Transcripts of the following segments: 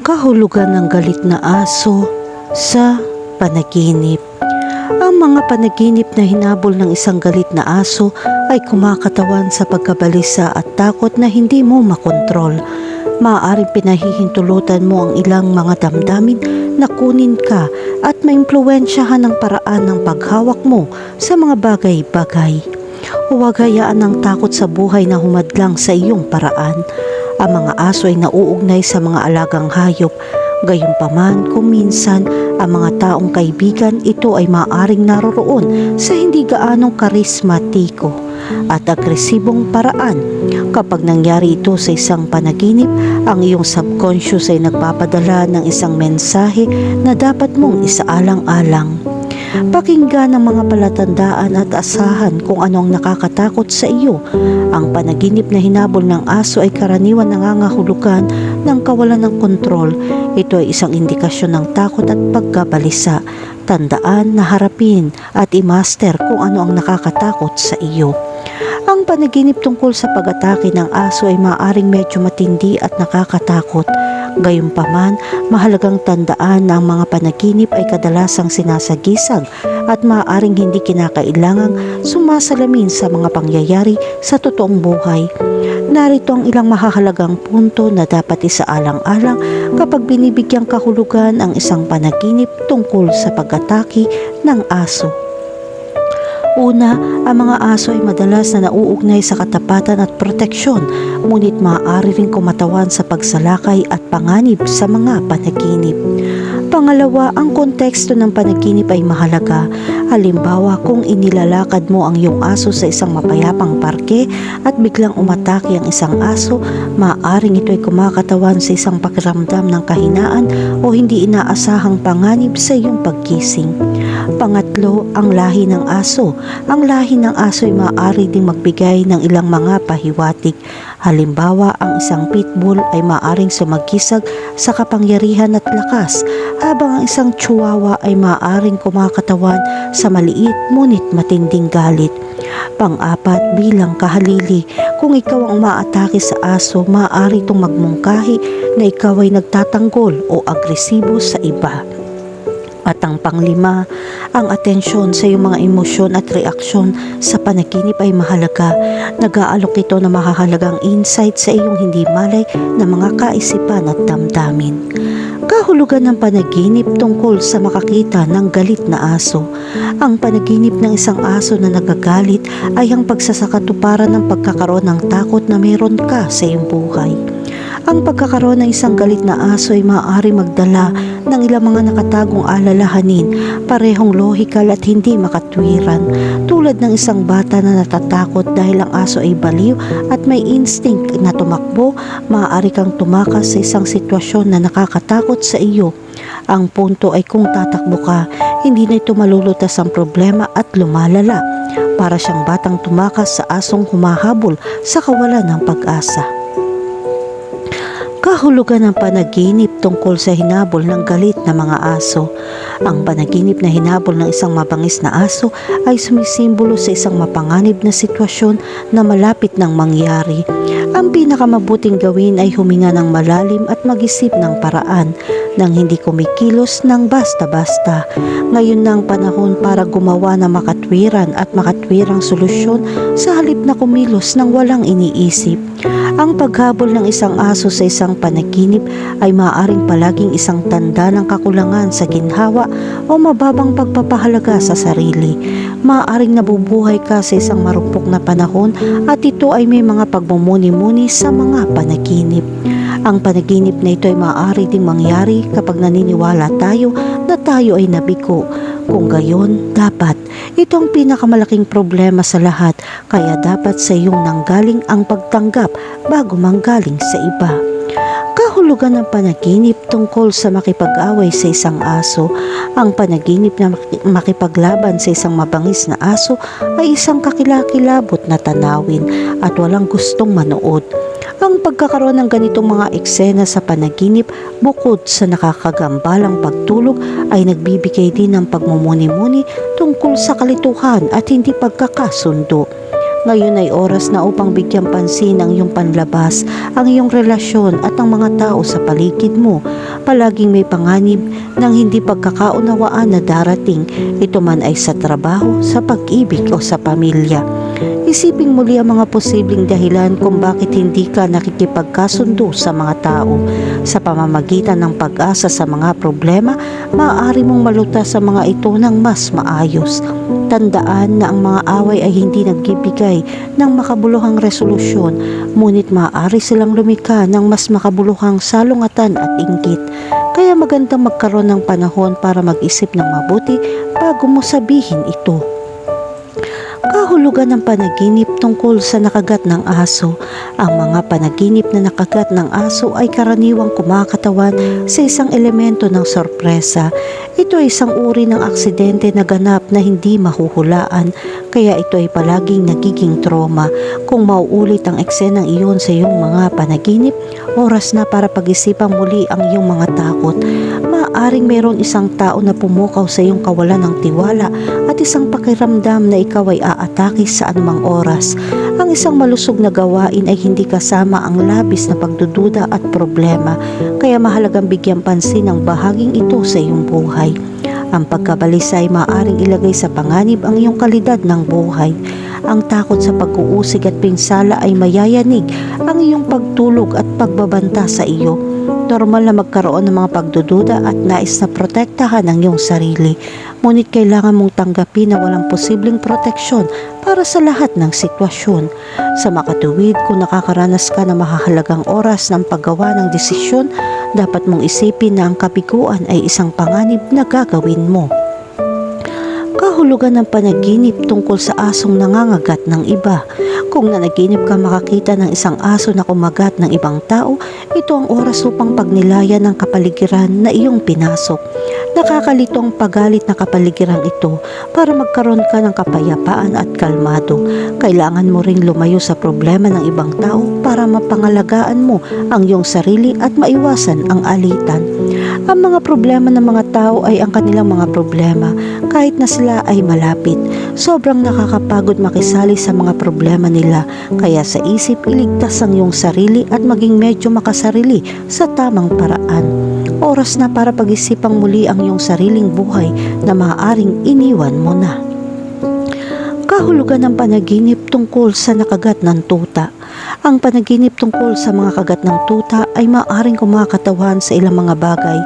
kahulugan ng galit na aso sa panaginip. Ang mga panaginip na hinabol ng isang galit na aso ay kumakatawan sa pagkabalisa at takot na hindi mo makontrol. Maaaring pinahihintulutan mo ang ilang mga damdamin na kunin ka at maimpluwensyahan ang paraan ng paghawak mo sa mga bagay-bagay. Huwag hayaan ng takot sa buhay na humadlang sa iyong paraan. Ang mga aso ay nauugnay sa mga alagang hayop. Gayunpaman, kung minsan ang mga taong kaibigan, ito ay maaring naroroon sa hindi gaanong karismatiko at agresibong paraan. Kapag nangyari ito sa isang panaginip, ang iyong subconscious ay nagpapadala ng isang mensahe na dapat mong isaalang-alang. Pakinggan ang mga palatandaan at asahan kung ano ang nakakatakot sa iyo. Ang panaginip na hinabol ng aso ay karaniwan nangangahulugan ng kawalan ng kontrol. Ito ay isang indikasyon ng takot at pagkabalisa. Tandaan na harapin at i-master kung ano ang nakakatakot sa iyo. Ang panaginip tungkol sa pag-atake ng aso ay maaaring medyo matindi at nakakatakot. Gayunpaman, mahalagang tandaan na ang mga panaginip ay kadalasang sinasagisag at maaaring hindi kinakailangang sumasalamin sa mga pangyayari sa totoong buhay. Narito ang ilang mahahalagang punto na dapat isaalang-alang kapag binibigyang kahulugan ang isang panaginip tungkol sa pag-atake ng aso. Una, ang mga aso ay madalas na nauugnay sa katapatan at proteksyon, ngunit maaari rin kumatawan sa pagsalakay at panganib sa mga panaginip. Pangalawa, ang konteksto ng panaginip ay mahalaga. Halimbawa, kung inilalakad mo ang iyong aso sa isang mapayapang parke at biglang umatake ang isang aso, maaaring ito ay kumakatawan sa isang pakiramdam ng kahinaan o hindi inaasahang panganib sa iyong pagkising. Pangatlo, ang lahi ng aso. Ang lahi ng aso ay maaari ding magbigay ng ilang mga pahiwatig. Halimbawa, ang isang pitbull ay maaring sumagisag sa kapangyarihan at lakas, habang ang isang chihuahua ay maaring kumakatawan sa maliit ngunit matinding galit. Pang-apat, bilang kahalili, kung ikaw ang maatake sa aso, maaari itong magmungkahi na ikaw ay nagtatanggol o agresibo sa iba. At ang panglima, ang atensyon sa iyong mga emosyon at reaksyon sa panaginip ay mahalaga. Nag-aalok ito ng mahahalagang insight sa iyong hindi malay na mga kaisipan at damdamin. Kahulugan ng panaginip tungkol sa makakita ng galit na aso. Ang panaginip ng isang aso na nagagalit ay ang pagsasakatuparan ng pagkakaroon ng takot na meron ka sa iyong buhay. Ang pagkakaroon ng isang galit na aso ay maaari magdala ng ilang mga nakatagong alalahanin, parehong lohikal at hindi makatwiran. Tulad ng isang bata na natatakot dahil ang aso ay baliw at may instinct na tumakbo, maaari kang tumakas sa isang sitwasyon na nakakatakot sa iyo. Ang punto ay kung tatakbo ka, hindi na ito malulutas ang problema at lumalala. Para siyang batang tumakas sa asong humahabol sa kawalan ng pag-asa kahulugan ng panaginip tungkol sa hinabol ng galit na mga aso. Ang panaginip na hinabol ng isang mabangis na aso ay sumisimbolo sa isang mapanganib na sitwasyon na malapit ng mangyari. Ang pinakamabuting gawin ay huminga ng malalim at mag-isip ng paraan nang hindi kumikilos ng basta-basta. Ngayon na panahon para gumawa ng makatwiran at makatwirang solusyon sa halip na kumilos ng walang iniisip. Ang paghabol ng isang aso sa isang panaginip ay maaaring palaging isang tanda ng kakulangan sa ginhawa o mababang pagpapahalaga sa sarili. Maaaring nabubuhay ka sa isang marupok na panahon at ito ay may mga pagmumuni-muni sa mga panaginip. Ang panaginip na ito ay maaari ding mangyari kapag naniniwala tayo na tayo ay nabigo. Kung gayon, dapat ito ang pinakamalaking problema sa lahat kaya dapat sa iyong nanggaling ang pagtanggap bago manggaling sa iba. Kahulugan ng panaginip tungkol sa makipag-away sa isang aso. Ang panaginip na makipaglaban sa isang mabangis na aso ay isang kakilakilabot na tanawin at walang gustong manood. Ang pagkakaroon ng ganitong mga eksena sa panaginip bukod sa nakakagambalang pagtulog ay nagbibigay din ng pagmumuni-muni tungkol sa kalituhan at hindi pagkakasundo. Ngayon ay oras na upang bigyan pansin ang iyong panlabas, ang iyong relasyon at ang mga tao sa paligid mo. palaging may panganib ng hindi pagkakaunawaan na darating, ito man ay sa trabaho, sa pag-ibig o sa pamilya. Isiping muli ang mga posibleng dahilan kung bakit hindi ka nakikipagkasundo sa mga tao. Sa pamamagitan ng pag-asa sa mga problema, maaari mong maluta sa mga ito ng mas maayos. Tandaan na ang mga away ay hindi nagbibigay ng makabuluhang resolusyon, ngunit maaari silang lumika ng mas makabuluhang salungatan at inggit. Kaya magandang magkaroon ng panahon para mag-isip ng mabuti bago mo sabihin ito. Kahulugan ng panaginip tungkol sa nakagat ng aso. Ang mga panaginip na nakagat ng aso ay karaniwang kumakatawan sa isang elemento ng sorpresa. Ito ay isang uri ng aksidente na ganap na hindi mahuhulaan, kaya ito ay palaging nagiging trauma. Kung mauulit ang eksenang iyon sa iyong mga panaginip, oras na para pag-isipang muli ang iyong mga takot. Maaaring mayroon isang tao na pumukaw sa iyong kawalan ng tiwala at isang pakiramdam na ikaw ay aatake sa anumang oras. Ang isang malusog na gawain ay hindi kasama ang labis na pagdududa at problema, kaya mahalagang bigyan pansin ang bahaging ito sa iyong buhay. Ang pagkabalisa ay maaaring ilagay sa panganib ang iyong kalidad ng buhay. Ang takot sa pag-uusig at pinsala ay mayayanig ang iyong pagtulog at pagbabanta sa iyo. Normal na magkaroon ng mga pagdududa at nais na protektahan ang iyong sarili. Ngunit kailangan mong tanggapin na walang posibleng proteksyon para sa lahat ng sitwasyon. Sa makatuwid, kung nakakaranas ka ng mahahalagang oras ng paggawa ng desisyon, dapat mong isipin na ang kabiguan ay isang panganib na gagawin mo. Kahulugan ng panaginip tungkol sa asong nangangagat ng iba. Kung nanaginip ka makakita ng isang aso na kumagat ng ibang tao, ito ang oras upang pagnilayan ng kapaligiran na iyong pinasok. Nakakalitong pagalit na kapaligiran ito para magkaroon ka ng kapayapaan at kalmado. Kailangan mo ring lumayo sa problema ng ibang tao para mapangalagaan mo ang iyong sarili at maiwasan ang alitan. Ang mga problema ng mga tao ay ang kanilang mga problema kahit na sila ay malapit. Sobrang nakakapagod makisali sa mga problema nila kaya sa isip iligtas ang iyong sarili at maging medyo makasarili sa tamang paraan. Oras na para pag-isipang muli ang iyong sariling buhay na maaaring iniwan mo na. Kahulugan ng panaginip tungkol sa nakagat ng tuta. Ang panaginip tungkol sa mga kagat ng tuta ay maaaring kumakatawan sa ilang mga bagay.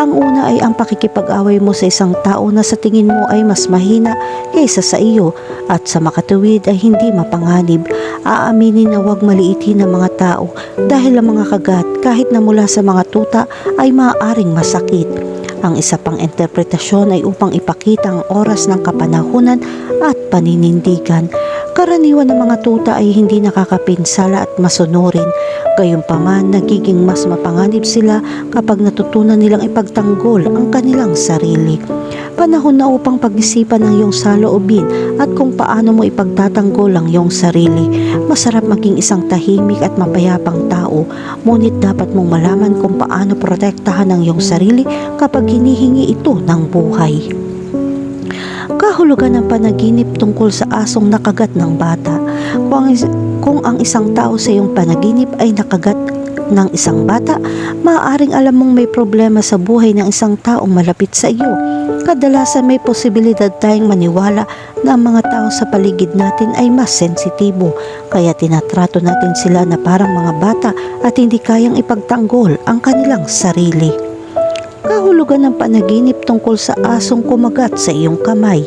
Ang una ay ang pakikipag-away mo sa isang tao na sa tingin mo ay mas mahina kaysa sa iyo at sa makatuwid ay hindi mapanganib. Aaminin na huwag maliitin ang mga tao dahil ang mga kagat kahit na mula sa mga tuta ay maaaring masakit. Ang isa pang interpretasyon ay upang ipakita ang oras ng kapanahunan at paninindigan. Karaniwan ng mga tuta ay hindi nakakapinsala at masunurin. Gayunpaman, nagiging mas mapanganib sila kapag natutunan nilang ipagtanggol ang kanilang sarili. Panahon na upang pag-isipan ang iyong saloobin at kung paano mo ipagtatanggol ang iyong sarili. Masarap maging isang tahimik at mapayapang tao, ngunit dapat mong malaman kung paano protektahan ang iyong sarili kapag hinihingi ito ng buhay. Kahulugan ng panaginip tungkol sa asong nakagat ng bata. Kung kung ang isang tao sa iyong panaginip ay nakagat ng isang bata, maaaring alam mong may problema sa buhay ng isang taong malapit sa iyo. Kadalasan may posibilidad tayong maniwala na ang mga tao sa paligid natin ay mas sensitibo, kaya tinatrato natin sila na parang mga bata at hindi kayang ipagtanggol ang kanilang sarili. Kahulugan ng panaginip tungkol sa asong kumagat sa iyong kamay.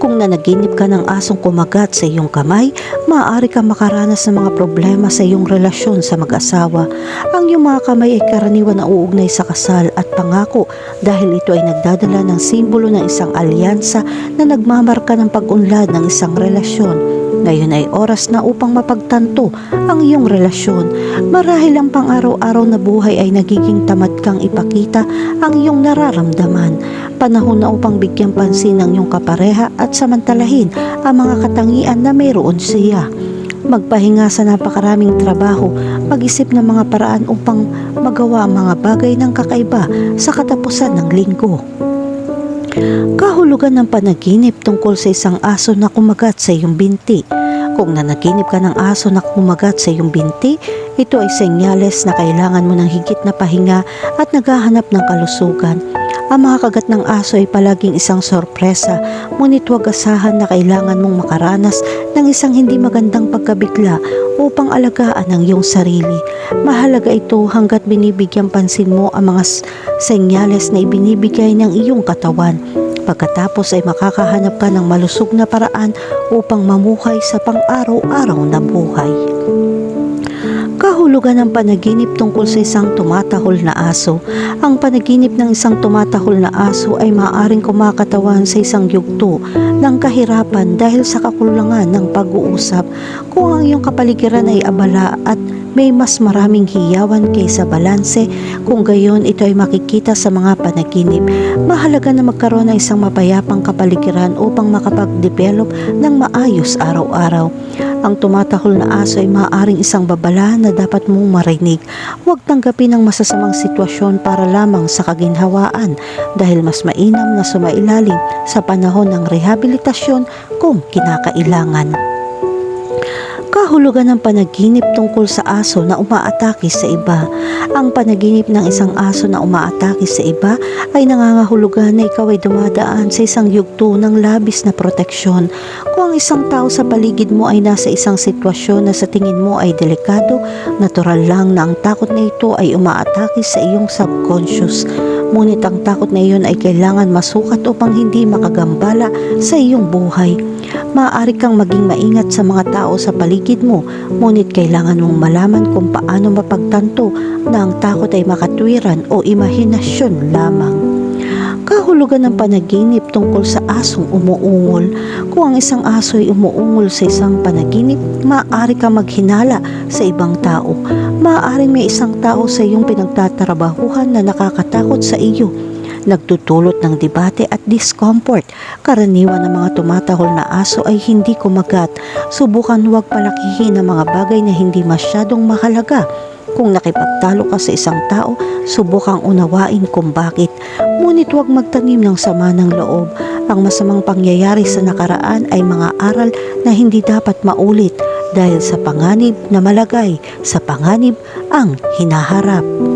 Kung nanaginip ka ng asong kumagat sa iyong kamay, maaari ka makaranas ng mga problema sa iyong relasyon sa mag-asawa. Ang iyong mga kamay ay karaniwan na uugnay sa kasal at pangako dahil ito ay nagdadala ng simbolo ng isang alyansa na nagmamarka ng pag-unlad ng isang relasyon. Ngayon ay oras na upang mapagtanto ang iyong relasyon. Marahil ang pang-araw-araw na buhay ay nagiging tamad kang ipakita ang iyong nararamdaman. Panahon na upang bigyan pansin ang iyong kapareha at samantalahin ang mga katangian na mayroon siya. Magpahinga sa napakaraming trabaho, mag-isip ng mga paraan upang magawa ang mga bagay ng kakaiba sa katapusan ng linggo. Kahulugan ng panaginip tungkol sa isang aso na kumagat sa iyong binti. Kung nanaginip ka ng aso na kumagat sa iyong binti, ito ay senyales na kailangan mo ng higit na pahinga at naghahanap ng kalusugan. Ang mga kagat ng aso ay palaging isang sorpresa, ngunit huwag asahan na kailangan mong makaranas ng isang hindi magandang pagkabigla upang alagaan ang iyong sarili. Mahalaga ito hanggat binibigyan pansin mo ang mga senyales na ibinibigay ng iyong katawan. Pagkatapos ay makakahanap ka ng malusog na paraan upang mamuhay sa pang-araw-araw na buhay. Kahulugan ng panaginip tungkol sa isang tumatahol na aso. Ang panaginip ng isang tumatahol na aso ay maaaring kumakatawan sa isang yugto ng kahirapan dahil sa kakulangan ng pag-uusap. Kung ang iyong kapaligiran ay abala at may mas maraming hiyawan kaysa balanse, kung gayon ito ay makikita sa mga panaginip. Mahalaga na magkaroon ng isang mapayapang kapaligiran upang makapag-develop ng maayos araw-araw. Ang tumatahol na aso ay maaaring isang babala na dapat mong marinig. Huwag tanggapin ang masasamang sitwasyon para lamang sa kaginhawaan dahil mas mainam na sumailalim sa panahon ng rehabilitasyon kung kinakailangan. Kahulugan ng panaginip tungkol sa aso na umaatake sa iba. Ang panaginip ng isang aso na umaatake sa iba ay nangangahulugan na ikaw ay dumadaan sa isang yugto ng labis na proteksyon. Ang isang tao sa paligid mo ay nasa isang sitwasyon na sa tingin mo ay delikado, natural lang na ang takot na ito ay umaatake sa iyong subconscious. Ngunit ang takot na iyon ay kailangan masukat upang hindi makagambala sa iyong buhay. Maaari kang maging maingat sa mga tao sa paligid mo, ngunit kailangan mong malaman kung paano mapagtanto na ang takot ay makatwiran o imahinasyon lamang. Kahulugan ng panaginip tungkol sa asong umuungol. Kung ang isang aso ay umuungol sa isang panaginip, maaari kang maghinala sa ibang tao. Maaaring may isang tao sa iyong pinagtatrabahuhan na nakakatakot sa iyo nagdudulot ng debate at discomfort. Karaniwan ng mga tumatahol na aso ay hindi kumagat. Subukan huwag palakihin ang mga bagay na hindi masyadong mahalaga. Kung nakipagtalo ka sa isang tao, subukang unawain kung bakit. Ngunit huwag magtanim ng sama ng loob. Ang masamang pangyayari sa nakaraan ay mga aral na hindi dapat maulit dahil sa panganib na malagay sa panganib ang hinaharap.